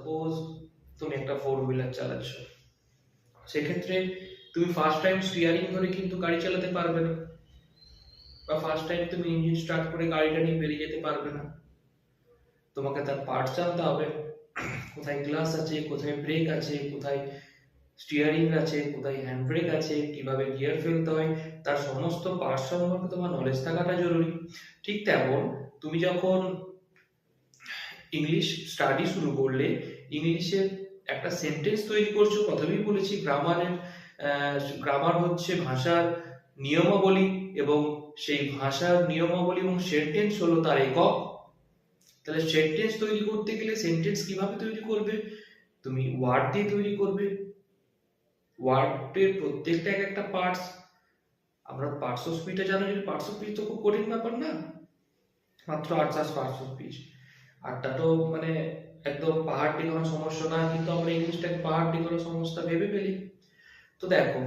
Suppose তুমি একটা four wheeler চালাচ্ছ। সেক্ষেত্রে তুমি ফার্স্ট টাইম স্টিয়ারিং ধরে কিন্তু গাড়ি চালাতে পারবে না। বা ফার্স্ট টাইম তুমি ইঞ্জিন স্টার্ট করে গাড়িটা নিয়ে বেরিয়ে যেতে পারবে না। তোমাকে তার পার্টস জানতে হবে। কোথায় গ্লাস আছে, কোথায় ব্রেক আছে, কোথায় স্টিয়ারিং আছে, কোথায় হ্যান্ড ব্রেক আছে, কীভাবে গিয়ার ফেলতে হয়, তার সমস্ত পার্টস সম্পর্কে তোমার নলেজ থাকাটা জরুরি। ঠিক তেমন তুমি যখন ইংলিশ স্টাডি শুরু করলে ইংলিশের একটা সেন্টেন্স তৈরি করছ, প্রথমেই বলেছি গ্রামারের গ্রামার হচ্ছে ভাষার নিয়মাবলী এবং সেই ভাষার নিয়মাবলী এবং সেন্টেন্স হলো তার একক। তাহলে সেন্টেন্স তৈরি করতে গেলে সেন্টেন্স কীভাবে তৈরি করবে? তুমি ওয়ার্ড দিয়ে তৈরি করবে। ওয়ার্ডের প্রত্যেকটা এক একটা পার্টস আমরা পার্টস অফ স্পিচটা জানো যে পার্টস অফ স্পিচ তো খুব কঠিন ব্যাপার না। মাত্র আটটা পার্টস অফ স্পিচ আটটা তো মানে একদম পাহাড় ডিঙানো সমস্যা না, কিন্তু আমরা ইংলিশটাকে পাহাড় ডিঙানো সমস্যা ভেবে ফেলি। তো দেখো,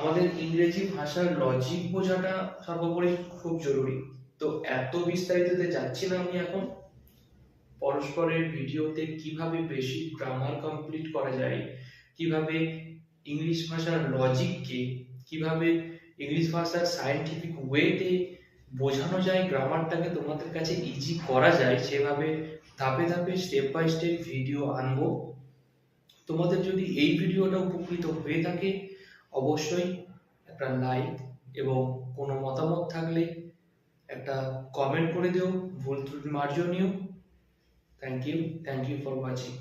আমাদের ইংরেজি ভাষার লজিক বোঝাটা সর্বোপরি খুব জরুরি। তো এত বিস্তারিততে যাচ্ছি না আমি এখন। পরস্পরের ভিডিওতে কীভাবে বেশি গ্রামার কমপ্লিট করা যায়, কীভাবে ইংলিশ ভাষার লজিককে কীভাবে ইংলিশ ভাষার সায়েন্টিফিক ওয়েতে বোঝানো যায়, গ্রামারটাকে তোমাদের কাছে ইজি করা যায়, সেভাবে ধাপে ধাপে স্টেপ বাই স্টেপ ভিডিও আনব। তোমাদের যদি এই ভিডিওটা উপকৃত হয়ে থাকে, অবশ্যই একটা লাইক এবং কোনো মতামত থাকলে একটা কমেন্ট করে দিও, ভুল ত্রুটি মার্জনীয়। Thank you thank you for watching